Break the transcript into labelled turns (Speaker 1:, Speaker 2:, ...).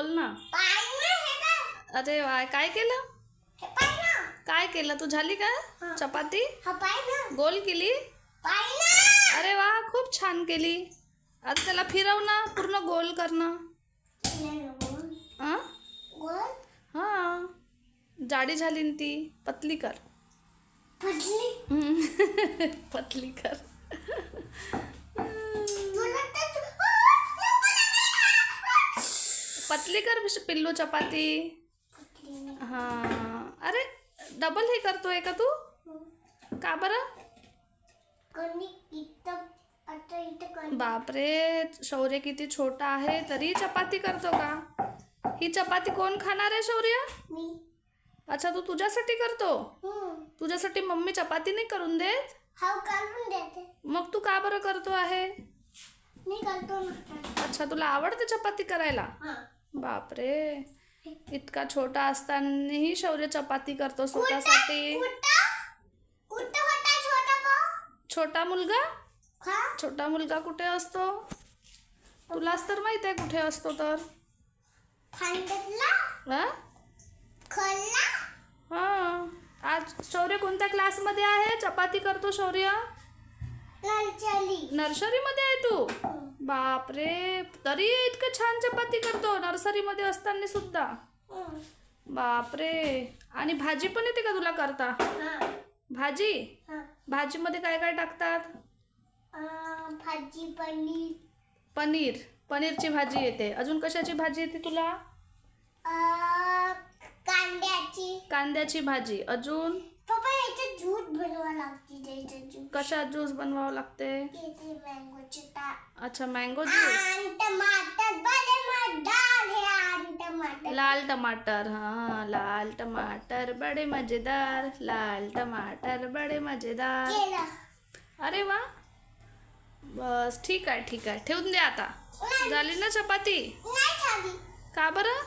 Speaker 1: बोल ना. अरे वा काय केलं? काय केलं? तू झाली का. चपाती?
Speaker 2: हा
Speaker 1: गोल केली? अरे वा खूप छान केली. आता त्याला फिरव ना पूर्ण गोल करणं. हां. जाडी झाली न ती पतली कर.
Speaker 2: पतली
Speaker 1: कर. पतली कर पिल्लू चपाती? हां. अरे डबल हे करतोय का तू? का बरं? बापरे शौर्य किती छोटा आहे तरी चपाती करतो का? ही चपाती कोण खाणार आहे शौर्य?
Speaker 2: मी.
Speaker 1: अच्छा तू तुझ्यासाठी करतो? तुझ्यासाठी मम्मी चपाती नाही करून देत. मग तू का बरं करतो आहे?
Speaker 2: मी करतो ना.
Speaker 1: अच्छा तुला आवडते चपाती करायला?
Speaker 2: हा.
Speaker 1: बापरे. इतका छोटा असतानाही शौर्य चपाती करतो स्वतःसाठी.
Speaker 2: छोटा
Speaker 1: मुलगा?
Speaker 2: हा?
Speaker 1: छोटा मुलगा कुठे असतो? तुलाच तर माहीत आहे कुठे असतो तर. हा? हा. आज शौर्य कोणत्या क्लासमध्ये आहे? चपाती करतो शौर्य?
Speaker 2: लालचाली.
Speaker 1: नर्सरीमध्ये आहे तू? बापरे तरी इतकं छान चपाती करतो नर्सरीमध्ये असताना सुद्धा. बापरे. आणि भाजी पण येते का तुला करता? भाजी? भाजीमध्ये काय काय टाकतात?
Speaker 2: भाजी पनीर.
Speaker 1: पनीर. पनीरची भाजी येते. अजून कशाची भाजी येते तुला?
Speaker 2: कांद्याची.
Speaker 1: कांद्याची भाजी. अजून?
Speaker 2: ज्यूस बनवा लागते त्याचं ज्यूस.
Speaker 1: कशा ज्यूस बनवावं लागते?
Speaker 2: याचे मँगोचे ता
Speaker 1: अच्छा मँगो ज्यूस
Speaker 2: आणि टमाटर. बडे मजेदार हे आणि टमाटर.
Speaker 1: लाल टमाटर हाँ लाल टमाटर बड़े मजेदार. लाल टमाटर बड़े मजेदार.
Speaker 2: केलं.
Speaker 1: अरे वा. बस ठीक आहे ठीक आहे. ठेवून दे आता. झाली ना चपाती?
Speaker 2: नाही झाली.
Speaker 1: का बरं?